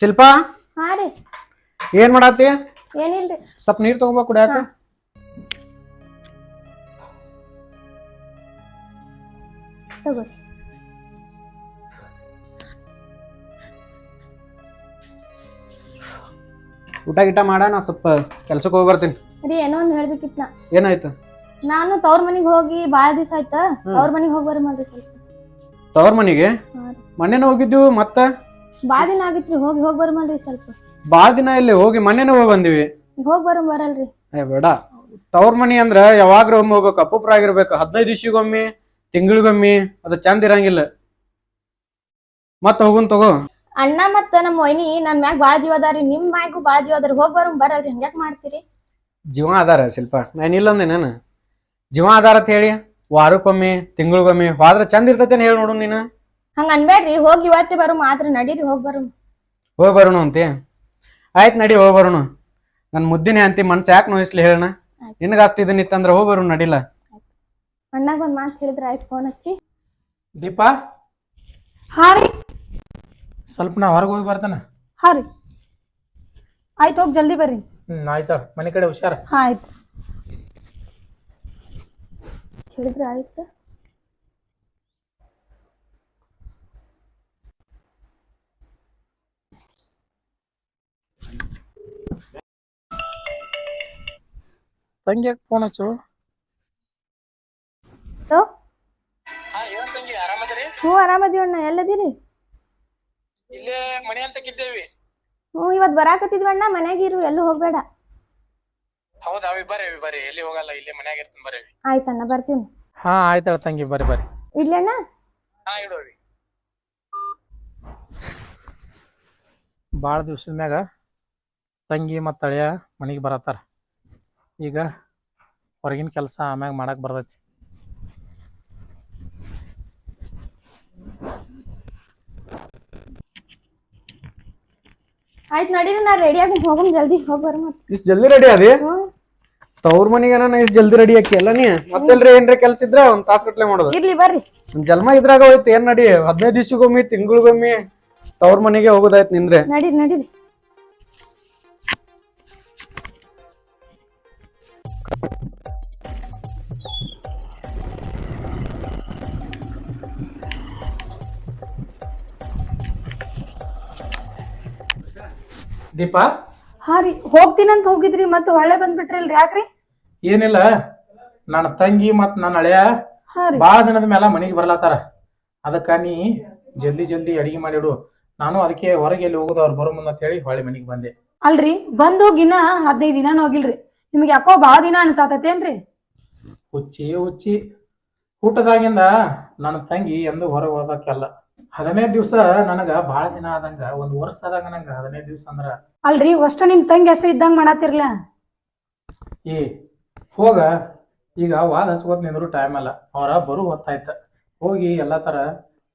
ಶಿಲ್ಪ? ಹಾ ರೀ. ಏನ್ ಮಾಡತ್ತಿ ಏನಿಲ್ರಿ ಸ್ವಲ್ಪ ನೀರ್ ತಗೋಬೇಕು ಕುಡಿಯಾಕ. ತಗೋರಿ ಊಟ ಗಿಟ ಮಾಡ ನಾ ಸ್ವಲ್ಪ ಕೆಲ್ಸಕ್ಕೆ ಹೋಗಿ ಬರ್ತೀನಿ. ರೀ ಏನೋ ಒಂದ್ ಹೇಳ್ಬೇಕಿತ್ ನಾ. ಏನಾಯ್ತು? ನಾನು ತವ್ರ ಮನಿಗ್ ಹೋಗಿ ಬಾಳ ದಿವಸ ಆಯ್ತ. ತವ್ರ ಮನಿಗ್ ಹೋಗಿ ಮಾಡ್ರಿ ಸ್ವಲ್ಪ. ತವ್ರ ಮನಿಗೆ? ಮನೇನ ಹೋಗಿದ್ದು ಮತ್ತ? ಬಾಳ ದಿನ ಆಗಿತ್ರಿ ಹೋಗಿ ಹೋಗಿ ಬರಮಲ್ರಿ ಸ್ವಲ್ಪ. ಬಾಳ ದಿನ ಇಲ್ಲಿ ಹೋಗಿ ಮೊನ್ನೆನೇ ಹೋಗಿ ಬಂದಿವಿ. ಹೋಗಿ ಬರೋ ಬರಲ್ರಿ. ಏ ಬೇಡ. ತವ್ರ ಮನಿ ಅಂದ್ರ ಯಾವಾಗ್ರ ಒಮ್ಮೆ ಹೋಗ್ಬೇಕು. ಅಪ್ಪುಪ್ರ ಆಗಿರ್ಬೇಕು. ಹದಿನೈದು ದಿವ್ಸಿಗೊಮ್ಮೆ ತಿಂಗಳಿಗೊಮ್ಮೆ ಅದ ಚಂದ ಇರಂಗಿಲ್ಲ. ಮತ್ತ ಹೋಗುನ್ ತಗೋ. ಅಣ್ಣ ಮತ್ತ ನಮ್ಮ ವೈನಿ ನನ್ ಮ್ಯಾಗ ಬಾಳ ಜೀವ ಅದಾರಿ ನಿಮ್ ಮ್ಯಾಗೂ ಬಾಳ ಜೀವ ಅದಾರಿ ಹೋಗಿ ಬರಂ ಬರಲ್ರಿ. ಹಂಗ್ಯಾಕ್ ಮಾಡ್ತೀರಿ? ಜೀವ ಅದಾರ ಶಿಲ್ಪ. ನಾನು ಇಲ್ಲಂದೆ ನಾನು. ಜೀವ ಅದಾರ ಅಂತ ಹೇಳಿ ವಾರಕ್ಕೊಮ್ಮೆ ತಿಂಗಳಿಗೊಮ್ಮೆ. ಹೋದ್ರ ಚಂದ ಇರ್ತೈತೆ ಹೇಳಿ ನೋಡು ನೀನು. ಹಂಗ ಅನ್ಬೇಡ್ರಿ ಹೋಗಿ ಇವತ್ತೇ ಬರು ಮಾತ್ರ ನಡೀರಿ ಹೋಗಿ ಬರು ಹೋಗಿ ಬರೋಣ ಅಂತೆ. ಆಯ್ತು ನಡಿ ಹೋಗಿ ಬರೋಣ. ನನ್ನ ಮುದ್ದಿನೇ ಅಂತಿ ಮನ್ಸು ಯಾಕೆ ನೋಯಿಸ್ಲಿ ಹೇಳಣ ನಿನಗೆ ಅಷ್ಟು ಇದನ್ನಿತ್ತಂದ್ರೆ ಹೋಗಿ ಬರೋಣ ನಡಿಲ್ಲ ಅಣ್ಣಾಗ ಒಂದು ಮಾತು ಹೇಳಿದ್ರೆ ಆಯ್ತು ಫೋನ್ ಹಚ್ಚಿ. ದೀಪಾ? ಹಾ ರೀ. ಸ್ವಲ್ಪ ನಾ ಹೊರಗೆ ಹೋಗಿ ಬರ್ತಾನೆ. ಹಾ ರೀ. ಆಯ್ತು ಹೋಗಿ ಜಲ್ದಿ ಬರ್ರಿ. ಹ್ಮ್ ಆಯ್ತಾ ಮನೆ ಕಡೆ ಹುಷಾರ. ಹಾ ಆಯ್ತು. ಹೇಳಿದ್ರೆ ಆಯ್ತು. ತಂಗಿ ಫೋನ್ ಹಚ್ಚು? ಹಲೋ? ತಂಗಿ ಆರಾಮದ್ರಿ? ಹ್ಞೂ ಆರಾಮದೀವಿ ಅಣ್ಣ ಎಲ್ಲದಿರಿ? ಇಲ್ಲೇ ಮನೆ ಅಂತ ಕಿದ್ದೇವಿ. ಹ್ಞೂ ಇವತ್ತು ಬರಾಕತ್ತಿದ್ವಿ ಅಣ್ಣ ಮನೆಗೆ ಇರು ಎಲ್ಲೂ ಹೋಗಬೇಡ. ಹೌದಾ ಅವಿ ಬರ್ರಿ ಅವಿ ಬರ್ರಿ ಎಲ್ಲಿ ಹೋಗಲ್ಲ ಇಲ್ಲಿ ಮನ್ಯಾಗ ಇರ್ತೀನಿ ಬರ್ರಿ ಆಯ್ತಣ್ಣ ಬರ್ತೀನಿ. ಹಾ ಆಯ್ತಾಳ ತಂಗಿ ಬರ್ರಿ ಬರ್ರಿ. ಇಡ್ಲಣ್ಣ ಹಾ ಇಡೋವಿ ಭಾಳ ದಿವ್ಸದ ಮ್ಯಾಗ ತಂಗಿ ಮತ್ತು ಅಳಿಯ ಮನೆಗೆ ಬರತ್ತಾರ. ಈಗ ಹೊರಗಿನ ಕೆಲಸ ಆಮ್ಯಾಗ ಮಾಡಕ್ ಬರ್ತೈತಿ. ಆಯ್ತು ನಡೀರಿ ನಾ ರೆಡಿಯಾಗಿ ಹೋಗೋಣ ಜಲ್ದಿ ಹೋಗಿ ಬರ ಮತ್ತೆ ಇಷ್ಟು ಜಲ್ದಿ ರೆಡಿ ಅದೇ ತವ್ರ ಮನಿಗೆ ನಾನು ಇಷ್ಟು ಜಲ್ದಿ ರೆಡಿ ಆಕಿ ಎಲ್ಲ ನೀ? ಮತ್ತೆಲ್ರಿ ಏನ್ರಿ ಕೆಲ್ಸ ಇದ್ರ ಒಂದ್ ತಾಸ್ ಗಟ್ಲೆ ಮಾಡೋದು. ಇರ್ಲಿ ಬರ್ರಿ. ಜನ್ಮ ಇದ್ರಾಗ ಹೋಯ್ತು ಏನ್ ನಡಿ? ಹದಿನೈದು ದಿವ್ಸಗೊಮ್ಮೆ ತಿಂಗಳಿಗೊಮ್ಮೆ ತವ್ರ ಮನೆಗೆ ಹೋಗೋದಾಯ್ತು ನಿಂದ್ರೆ. ನಡೀರಿ ನಡೀರಿ. ದೀಪಾ? ಹಾ ರೀ ಹೋಗ್ತೀನಂತ ಹೋಗಿದ್ರಿ ಮತ್ತ ಹೊಳೆ ಬಂದ್ಬಿಟ್ರಿಲ್ರಿ ಯಾಕ್ರಿ? ಏನಿಲ್ಲ ನನ್ನ ತಂಗಿ ಮತ್ತ ನನ್ನ ಹಳೆಯ ಹಾ ರೀ. ಭಾಳ ದಿನದ ಮೇಲೆ ಮನೆಗೆ ಬರ್ಲಾತಾರ ಅದಕ್ಕ ನೀ ಜಲ್ದಿ ಜಲ್ದಿ ಅಡಿಗೆ ಮಾಡಿಡು ನಾನು ಅದಕ್ಕೆ ಹೊರಗೆ ಎಲ್ಲಿ ಹೋಗುದು ಅವ್ರು ಬರೋ ಮುಂದೆ ಅಂತ ಹೇಳಿ ಹೊಳೆ ಮನೆಗೆ ಬಂದೆ. ಅಲ್ರಿ ಬಂದ್ ಹೋಗಿನ ಹದಿನೈದು ದಿನ ಹೋಗಿಲ್ರಿ. ನಿಮ್ಗೆ ಯಾಕೋ ಬಾಳ ದಿನ ಅನ್ಸಾತೇನ್ರಿ ಹುಚ್ಚಿ ಹುಚ್ಚಿ. ಊಟದಾಗಿಂದ ನನ್ನ ತಂಗಿ ಎಂದು ಹೊರಗೆ ಹೋದಕ್ಕೆಲ್ಲ. ಹದಿನೈದು ದಿವಸ ನನಗ ಬಹಳ ದಿನ ಆದಂಗ ಒಂದ್ ವರ್ಷ ಆದಂಗ ನಂಗ ಹದಿನೈದು ದಿವಸ ಅಂದ್ರ. ಅಲ್ರಿ ಅಷ್ಟು ನಿಮ್ ತಂಗಿ ಅಷ್ಟು ಇದ್ದಂಗ ಮಾಡತ್ತಿರ್ಲ ಏ ಹೋಗ ಈಗ ವಾದ ಹಚ್ಕೋತ ನಿಂದ್ರು ಟೈಮ್ ಅಲ್ಲ ಅವ್ರ ಬರು ಹೊತ್ತಾಯ್ತ. ಹೋಗಿ ಎಲ್ಲಾ ತರ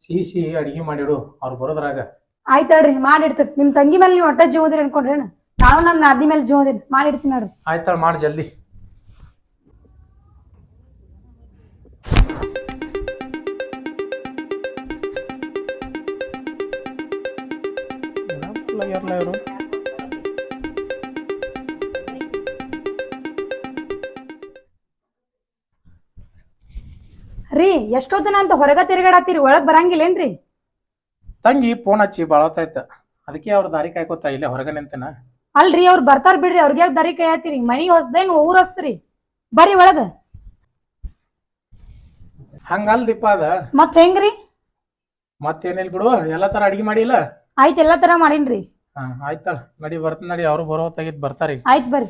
ಸಿಹಿ ಸಿಹಿ ಅಡಿಗೆ ಮಾಡಿಡು ಅವ್ರು ಬರೋದ್ರಾಗ. ಆಯ್ತಾಳ್ರಿ ಮಾಡಿಡ್ತೇನೆ ನಿಮ್ ತಂಗಿ ಮೇಲೆ ನೀವು ಒಟ್ಟ ಜೀವದಿರಿ ಅನ್ಕೊಂಡ್ರಿ ನಾನು ನಮ್ ನಾದಿ ಮೇಲೆ ಜೀವದಿರಿ ಮಾಡಿಡ್ತೀನಿ ನೋಡ್ರಿ. ಆಯ್ತಾಳ ಮಾಡಿ ಜಲ್ದಿ. ಇವರು ರೀ ಎಷ್ಟೊತ್ತನ ಅಂತ ಹೊರಗ ತಿರುಗಾಡತ್ತೀರಿ? ಒಳಗ್ ಬರಂಗಿಲ್ಲೇನ್ರಿ? ತಂಗಿ ಫೋನ್ ಹಚ್ಚಿ ಬಾಳತೈತ ಅದಕ್ಕೆ ಅವ್ರ ದಾರಿ ಕಾಯ್ಕೋತ ಇಲ್ಲೇ ಹೊರಗೆ ನಿಂತೇನ. ಅಲ್ರಿ ಅವ್ರು ಬರ್ತಾರ ಬಿಡ್ರಿ. ಅವ್ರಿಗೆ ಯಾಕೆ ಕೈ ಕಾಯತ್ತೀರಿ ಮನಿ ಹೊಸ್ದೇನ್ ಊರ್ ಹೊಸ್ತ್ರಿ? ಬರ್ರಿ ಒಳಗ. ಹಂಗಲ್ ದೀಪ ಅದ. ಮತ್ ಹೆಂಗ್ರಿ? ಮತ್ತೇನಿಲ್ ಬಿಡು ಎಲ್ಲಾ ತರ ಅಡಿಗೆ ಮಾಡಿಲ್ಲ. ಆಯ್ತ್ ಎಲ್ಲ ತರ ಮಾಡೀನ್ರಿ? ಹಾ ಆಯ್ತಾಳ ನಡಿ ಬರ್ತ ನಡಿ ಅವ್ರು ಬರೋ ತೆಗಿದ್ ಬರ್ತಾರೆ ಆಯ್ತು ಬರ್ರಿ.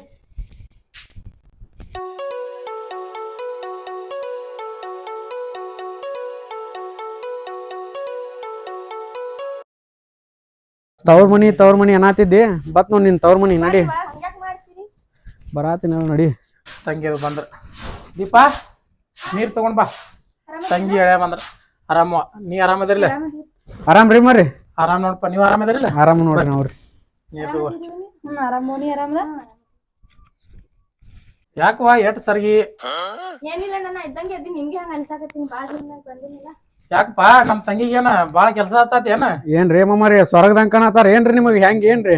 ತವ್ರ ಮನಿ ತವ್ರ ಮನಿ ಅನ್ನತಿದ್ದಿ ಬತ್ ನೋಡಿ ನಿನ್ ತವ್ರ ಮನಿ ನಡಿ. ಬರಾತಿನಲ್ಲ ನಡಿ. ತಂಗಿ ಅದು ಬಂದ್ರ. ದೀಪಾ ನೀರ್ ತಗೊಂಡ್ ಬಾ. ತಂಗಿ ಎಳೆ ಬಂದ್ರ. ಆರಾಮ ನೀ ಆರಾಮದಿರ್ಲಿ ಆರಾಮ್ ರೀ ಮರ್ರಿ. ಆರಾಮ್ ನೋಡ್ಪ ನೀವ್ ಆರಾಮದಿರಲ್ಲ ಆರಾಮ ನೋಡ್ರಿ ನೋಡ್ರಿ ಹ್ಮ್ ಆರಾಮ್ ಮೋನಿ ಆರಾಮದ ಯಾಕವಾ ಎಟ್ ಸರ್ಗಿ? ಏನಿಲ್ಲ ನನ್ನ ಇದ್ದಂಗೆ ಇದ್ದೀನಿ. ನಿಮ್ಗೆ ಹಂಗ ಅನ್ಸಾಕತ್ತೀನಿ? ಬಾಳ ದಿನ ಬಂದಿನಿಲ್ಲ. ಯಾಕಪ್ಪ ನಮ್ ತಂಗಿಗೇನ ಬಾಳ ಕೆಲಸ ಹಚ್ಚತಿ ಏನ? ಏನ್ರಿ ಮಮ್ಮರಿ ಸ್ವರ್ಗದಂಗ ಕಾಣತಾರ ಏನ್ರಿ ನಿಮಗ್ ಹೆಂಗ್ ಏನ್ರಿ?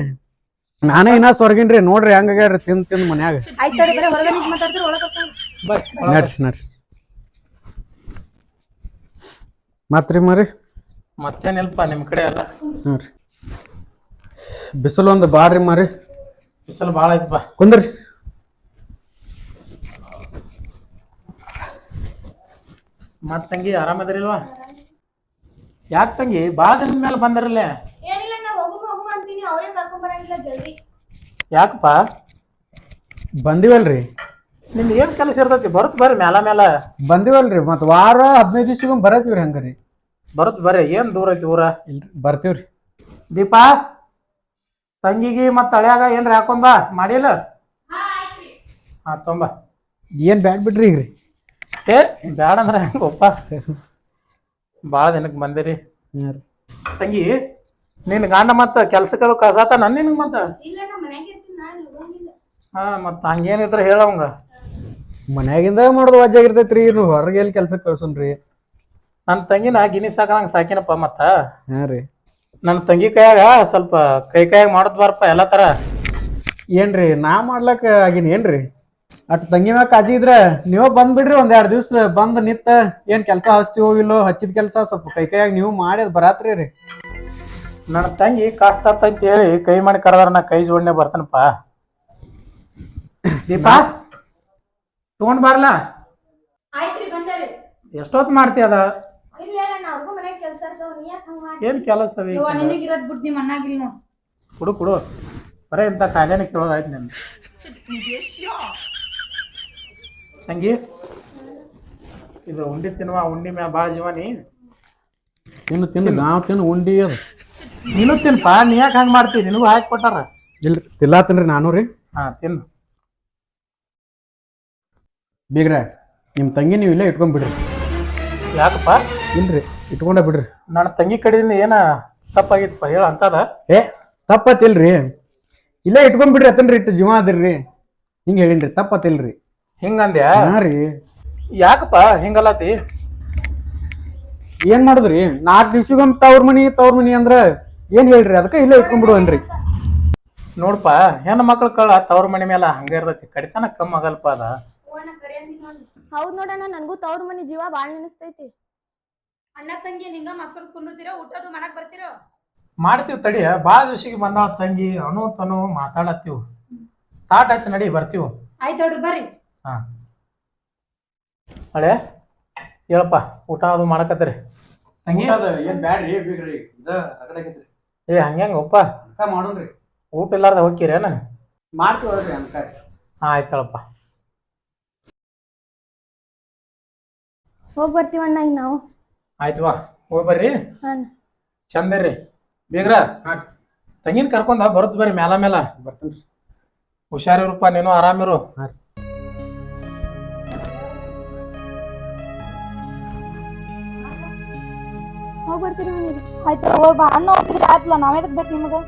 ನಾನೇ ಇನ್ನ ಸ್ವರ್ಗಿನ್ರಿ. ನೋಡ್ರಿ ಹೆಂಗಾಗ್ಯಾರ ತಿಂದ್ ತಿಂದ್ ಮನ್ಯಾಗ. ಆಯ್ತು ತಡಿ ಬರೀ ಹೊರಗೆ ನಿಂತ್ ಮಾತಾಡ್ತೀರಿ ಒಳಗೆ ಕರ್ಕೊಂಡು ಬರ್ರಿ ನಡ್ರಿ ನಡ್ರಿ. ಮತ್ರಿ ಮರಿ? ಮತ್ತೇನಿಲ್ಪ ನಿಮ್ ಕಡೆ ಎಲ್ಲ? ಹ್ಞೂ ರೀ. ಬಿಸಿಲು ಒಂದು ಬಾಳ್ರಿ ಮಾರಿ. ಬಿಸಿಲು ಬಾಳ ಐತಪ್ಪ ಕುಂದ್ರಿ. ಮತ್ ತಂಗಿ ಆರಾಮದಿರಿಲ್ವಾ ಯಾಕ ತಂಗಿ? ಬಾಳ ದಿನದ ಮೇಲೆ ಬಂದಿರಲ್ಲ? ಏನಿಲ್ಲ ನಾ ಹೋಗು ಹೋಗು ಅಂತೀನಿ. ಅವರೇ ಕರ್ಕೊಂಡ್ ಬರಂಗಿಲ್ಲ ಜಲ್ದಿ. ಯಾಕಪ್ಪ? ಬಂದಿವಲ್ರಿ. ನಿಮ್ಗೆ ಏನ್ ಕೆಲಸ ಇರ್ತೈತಿ? ಬರುತ್ ಬರ್ರಿ ಮ್ಯಾಲ ಮ್ಯಾಲ. ಬಂದಿವಲ್ರಿ ಮತ್ ವಾರ ಹದಿನೈದು ದಿವ್ಸಕ್ಕೊಮ್ಮೆ ಬರತ್ತೀವ್ರಿ ಹಂಗಾರಿ. ಬರುತ್ ಬರ್ರಿ ಏನ್ ದೂರ ಐತಿ ಊರ? ಇಲ್ರಿ ಬರ್ತೀವ್ರಿ. ದೀಪಾ ತಂಗಿಗೆ ಮತ್ತ ಹಳ್ಯಾಗ ಏನ್ರ ಹಾಕೊಂಬ ಮಾಡಿಲ್ಲ? ಹಾ ತೊಂಬ. ಏನ್ ಬ್ಯಾಡ್ ಬಿಡ್ರಿ ಈಗ್ರಿ? ಏ ಬ್ಯಾಡ ಅಂದ್ರ ಒಪ್ಪ? ಬಾಳ ದಿನಕ್ಕೆ ಬಂದಿರಿ. ಹ್ಞೂ ರೀ. ತಂಗಿ ನಿನ್ ಗಂಡ ಮತ್ತ ಕೆಲ್ಸಕ್ಕೆ ಅದು ಕಸಾತ ನಿನಗ್ ಮತ್ತ? ಇಲ್ಲ ನಾ ಮನ್ಯಾಗ ಇರ್ತೀನಿ ನಾನು ಹೋಗಂಗಿಲ್ಲ ಹಾ ಮತ್ತ ಹಂಗೇನಿದ್ರ ಹೇಳವಂಗ. ಮನ್ಯಾಗಿಂದ ಮಾಡೋದು ವಜ್ಜಾಗಿರ್ತೈತ್ರಿ ಇನ್ನು ಹೊರಗೆ ಎಲ್ಲಿ ಕೆಲ್ಸಕ್ಕೆ ಕಳ್ಸುನ್ರಿ? ನನ್ನ ತಂಗಿನ ಗಿನಿ ಸಾಕಂಗ ಸಾಕಿನಪ್ಪ ಮತ್ತ. ಹಾಂ ರೀ. ನನ್ನ ತಂಗಿ ಕೈಯಾಗ ಸ್ವಲ್ಪ ಕೈ ಕೈಯಾಗ ಮಾಡೋದ್ ಬಾರಪ್ಪ ಎಲ್ಲಾ ತರ. ಏನ್ರಿ ನಾ ಮಾಡ್ಲಕ್ ಆಗಿನ ಏನ್ರಿ? ಅಟ್ ತಂಗಿ ಮ್ಯಾಗ ಕಾಜಿ ಇದ್ರ ನೀವ ಬಂದ್ಬಿಡ್ರಿ ಒಂದ್ ಎರಡ್ ದಿವ್ಸ ಬಂದ್ ನಿತ್ತ ಏನ್ ಕೆಲ್ಸ ಹಚ್ತೀವೋ ಇಲ್ಲೋ ಹಚ್ಚಿದ ಕೆಲ್ಸ ಸ್ವಲ್ಪ ಕೈ ಕೈಯಾಗ ನೀವು ಮಾಡಿ ಅದ್ ಬರಾತ್ರಿ ರೀ. ನನ್ನ ತಂಗಿ ಕಷ್ಟ ಅಂತ ಹೇಳಿ ಕೈ ಮಾಡಿ ಕರೆದಾರ ನಾ ಕೈ ಜೋಡಣೆ ಬರ್ತನಪ್ಪ. ದೀಪಾ ತಗೊಂಡ್ ಬರ್ಲಾ? ಆಯ್ತ್ರಿ ಮಾಡ್ತಿ ಅದ ಇಲ್ಲ ನಾ ಅವ್ರಿಗೂ ಮನ್ಯಾಗ ಕೆಲ್ಸ ಇರ್ತಾವ ನೀ ಯಾಕೆ ಹಂಗ ಮಾಡಿ ಏನ್ ಕೆಲಸ ಕೊಡು ಬಿಟ್ಟು ನಿಮ್ಮ ನೋಡು. ಕುಡು ಕುಡು. ಬರೇ ಇಂಥ ಕಾಯಿಲೆನ ಕೇಳೋದಾಯ್ತು ನಿನ್ ತಂಗಿ ಇದು ಉಂಡಿ ತಿನ್ನುವ ಉಂಡಿ ಮ್ಯಾ ಭಾಳ ಜೀವ ನೀ. ತಿನ್ನು ತಿನ್ನು ನಾವು ತಿನ್ನು ಉಂಡಿ ಅದು. ನೀನು ತಿನ್ಪ ನೀ ಯಾಕೆ ಹಂಗೆ ಮಾಡ್ತೀವಿ ನಿನಗೂ ಹಾಕಿ ಕೊಟ್ಟಾರ. ಇಲ್ರಿ ತಿಲ್ಲಾತನ್ರಿ ನಾನು ರೀ. ಹಾ ತಿನ್ನು. ಬೀಗ್ರೆ ನಿಮ್ಮ ತಂಗಿ ನೀವು ಇಲ್ಲೇ ಇಟ್ಕೊಂಡ್ಬಿಡ್ರಿ ಯಾಕಪ್ಪ? ಇಲ್ರಿ ಇಟ್ಕೊಂಡ ಬಿಡ್ರಿ. ನನ್ನ ತಂಗಿ ಕಡೆಯಿಂದ ಏನ ತಪ್ಪಾಗಿತ್ತಪ್ಪ ಹೇಳ ಅಂತದ. ಏ ತಪ್ಪತ್ತಿಲ್ರಿ. ಇಲ್ಲೇ ಇಟ್ಕೊಂಡ್ಬಿಡ್ರಿ ಅತನ್ರಿ ಇಟ್ಟು ಜೀವ ಅದಿರ್ರಿ. ಹಿಂಗ್ ಹೇಳಿನ್ರಿ ತಪ್ಪತ್ತಿಲ್ರಿ. ಹಿಂಗಂದ್ಯಾ? ಹಾ ರೀ. ಯಾಕಪ್ಪ ಹಿಂಗಲ್ಲತಿ? ಏನ್ ಮಾಡುದ್ರಿ? ನಾಲ್ಕು ದಿವ್ಸಗೊಮ್ಮೆ ತವ್ರ ಮನಿ ತವ್ರ ಮನಿ ಅಂದ್ರ ಏನ್ ಹೇಳ್ರಿ? ಅದಕ್ಕ ಇಲ್ಲೇ ಇಟ್ಕೊಂಡ್ಬಿಡುವನ್ರಿ ನೋಡ್ಪ ಹೆಣ್ಣು ಮಕ್ಳು ಕಳ ತವ್ರ ಮನಿ ಮೇಲೆ ಹಂಗ ಇರ್ತೈತಿ. ಕಡಿತನ ಕಮ್ಮಿ ಆಗಲ್ಪ ಅದ. ಹೌದ್ ನೋಡಣ್ಣ ನನಗೂ ತವ್ರ ಮನಿ ಜೀವ ಬಾಳ್ ನೆನಸ್ತೈತಿ. ಅಣ್ಣ ತಂಗಿ ಹಿಂಗ ಮಕ್ಕಳು ಕುಂಡಿರ್ತೀರೋ ಊಟದು ಮಾಡಕ್ ಬರ್ತಿರೋ? ಮಾಡ್ತೀವಿ ತಡಿ. ಭಾಳ ದಿವಸಿಗೆ ಬಂದ ತಂಗಿ ಅನು ತನು ಮಾತಾಡತ್ತೀವ್. ತಾಟ್ ಹಚ್ಚಿ ನಡಿ ಬರ್ತೀವಿ. ಆಯ್ತು ನೋಡ್ರಿ ಬರ್ರಿ. ಹಾ. ಹಳೆ ಹೇಳಪ್ಪ ಊಟ ಅದು ಮಾಡಕತ್ತೀರಿ? ತಂಗಿ? ಏನ್ ಬ್ಯಾಡ್ರಿ ಬೀಗ್ರಿ ಇದ ಏ ಹಂಗ್ಯಾಂಗಪ್ಪ ಅಕ್ಕ ಮಾಡೋಣ್ರಿ. ಊಟ ಇಲ್ಲಾರ್ದ ಹೋಗ್ತೀರೇನ ಮಾಡ್ತೀವಿ ಅಂತ ಹಾ ಹೇಳಪ್ಪ. ಹೋಗ್ ಬರ್ತೀವಣ್ಣ ಈಗ ನಾವು. ಆಯ್ತು ಬಾ ಹೋಗಿ ಬರ್ರಿ. ಹಾಂ ಚಂದ ರೀ ಬೀಗ್ರ ಹಾ. ತಂಗಿನ ಕರ್ಕೊಂಡ ಬರುತ್ತ ಬರ್ರಿ ಮ್ಯಾಲ ಮ್ಯಾಲ. ಬರ್ತೇನ್ರಿ ಹುಷಾರಿರಪ್ಪ ನೀನು ಆರಾಮಿರು ಹಾ. ಹೋಗ್ ಬರ್ತೀರಿ ಮನೆಗೆ. ಆಯ್ತು ಹೋಗ್ ಬಾ. ಅಣ್ಣ ಹೋಗ್ತಿದ್ರೆ ಆತ್ಲ ನಾವೇದಕ್ ಬೇಕು ನಿಮಗೆ?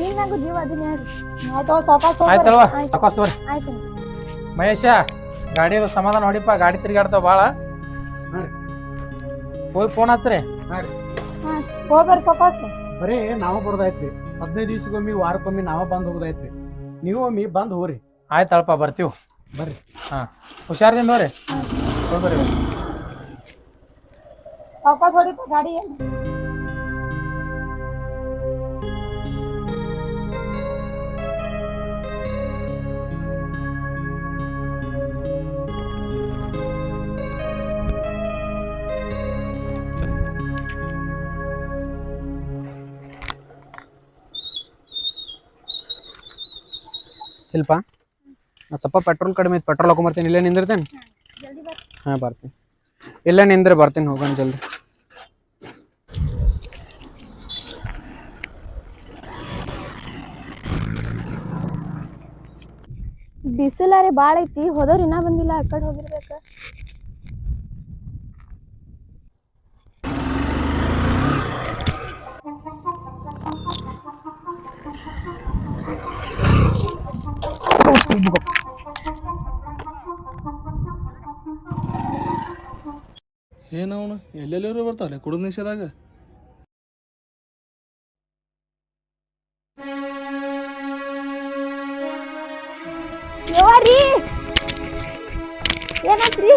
ಈಗ ನಂಗೂ ಜೀವ ಅದನ್ನ ಹೇಳ್ರಿ. ಆಯ್ತು ಆಯ್ತಲ್ವಾ? ಆಯ್ತು. ಮಹೇಶ ಗಾಡಿ ಸಮಾಧಾನ ಹೊಡಿಪ್ಪ ಗಾಡಿ ತಿರ್ಗಾಡ್ತಾವ ಭಾಳ. ಹೋಗಿ ಫೋನ್ ಹಚ್ಚ್ರಿ. ಹೋಗ್ಬರ್ರಿ ಪಾಪ ಬರೀ ನಾವ ಬರೋದಾಯ್ತ್ರಿ. ಹದಿನೈದು ದಿವ್ಸಕ್ಕೊಮ್ಮೆ ವಾರಕ್ಕೊಮ್ಮೆ ನಾವ ಬಂದ್ ಹೋಗೋದಾಯ್ತ್ರಿ. ನೀವು ಒಮ್ಮೆ ಬಂದ್ ಹೋಗ್ರಿ. ಆಯ್ತಳಪ್ಪ ಬರ್ತೀವಿ. ಬರ್ರಿ. ಹಾ. ಹುಷಾರಿಂದ ಹೋಗ್ರಿ ಹೋಗಿ ಬರ್ರಿ ಸಾಕಾಸ್ ಹೊಡಿಪ ಗಾಡಿ ಶಿಲ್ಪ. ಸ್ವಲ್ಪ ಪೆಟ್ರೋಲ್ ಕಡಿಮೆ ಐತೆ ಪೆಟ್ರೋಲ್ ಹಾಕೊಂಬರ್ತೀನಿ. ಇಲ್ಲೇ ನಿಂದಿರ್ತೇನೆ? ಹಾಂ, ಬರ್ತೀನಿ. ಇಲ್ಲೇ ನಿಂದ್ರೆ ಬರ್ತೀನಿ, ಹೋಗೋಣ ಜಲ್ದಿ. ಬಿಸಿಲಾರೆ ಬಾಳ ಐತಿ, ಹೋದವ್ರು ಇನ್ನ ಬಂದಿಲ್ಲ, ಆ ಕಡೆ ಹೋಗಿರ್ಬೇಕ. ಏನವನು ಎಲ್ಲೆಲ್ಲರೂ ಬರ್ತಾವಲ್ಲ ಕುಡಿದ ನಿಷೇಧಾಗ? ಏನಾತ್ರಿ?